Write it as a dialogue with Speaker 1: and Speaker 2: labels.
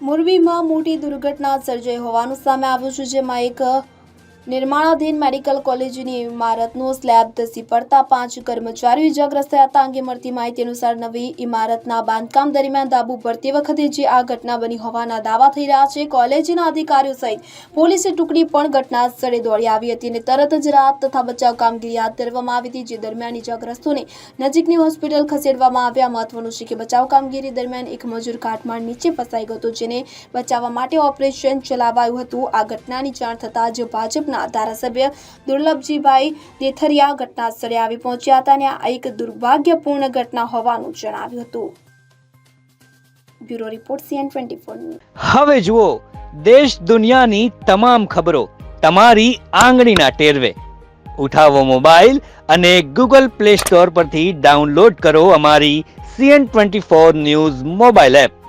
Speaker 1: મોરબીમાં મોટી દુર્ઘટના સર્જાઈ હોવાનું સામે આવ્યું છે જેમાં એક નિર્માણાધીન મેડિકલ કોલેજની ઇમારતનો સ્લેબ ધસી પડતા પાંચ કર્મચારીઓ ઇજાગ્રસ્ત થયા. હતા અંગે મળતી માહિતી અનુસાર નવી ઇમારતના બાંધકામ દરમિયાન દાબુ ભરતી વખતે જે આ ઘટના બની હોવાના દાવા થઈ રહ્યા છે, કોલેજના અધિકારીઓ સહિત પોલીસની ટુકડી પણ ઘટના સ્થળે દોડી આવી હતી અને તરત જ રાહત તથા બચાવ કામગીરી હાથ ધરવામાં આવી હતી, જે દરમિયાન ઇજાગ્રસ્તોને નજીકની હોસ્પિટલ ખસેડવામાં આવ્યા. મહત્વનું છે કે બચાવ કામગીરી દરમિયાન એક મજૂર કાટમાળ નીચે ફસાઈ ગયો જેને બચાવવા માટે ઓપરેશન ચલાવાયું હતું. આ ઘટનાની જાણ થતાં જ ભાજપના ધારાસભ્ય દુર્લભજીભાઈ દેથરિયા ઘટના આવી પહોંચ્યા હતા અને આ એક દુર્ભાગ્યપૂર્ણ ઘટના હોવાનું જણાવ્યું હતું. બ્યુરો રિપોર્ટ સીએન ટ્વેન્ટી
Speaker 2: હવે જુઓ, દેશ દુનિયાની તમામ ખબરો તમારી આંગળીના ટેરવે. ઉઠાવો મોબાઈલ અને ગૂગલ પ્લે સ્ટોર પરથી ડાઉનલોડ કરો અમારી CN twenty four news mobile app.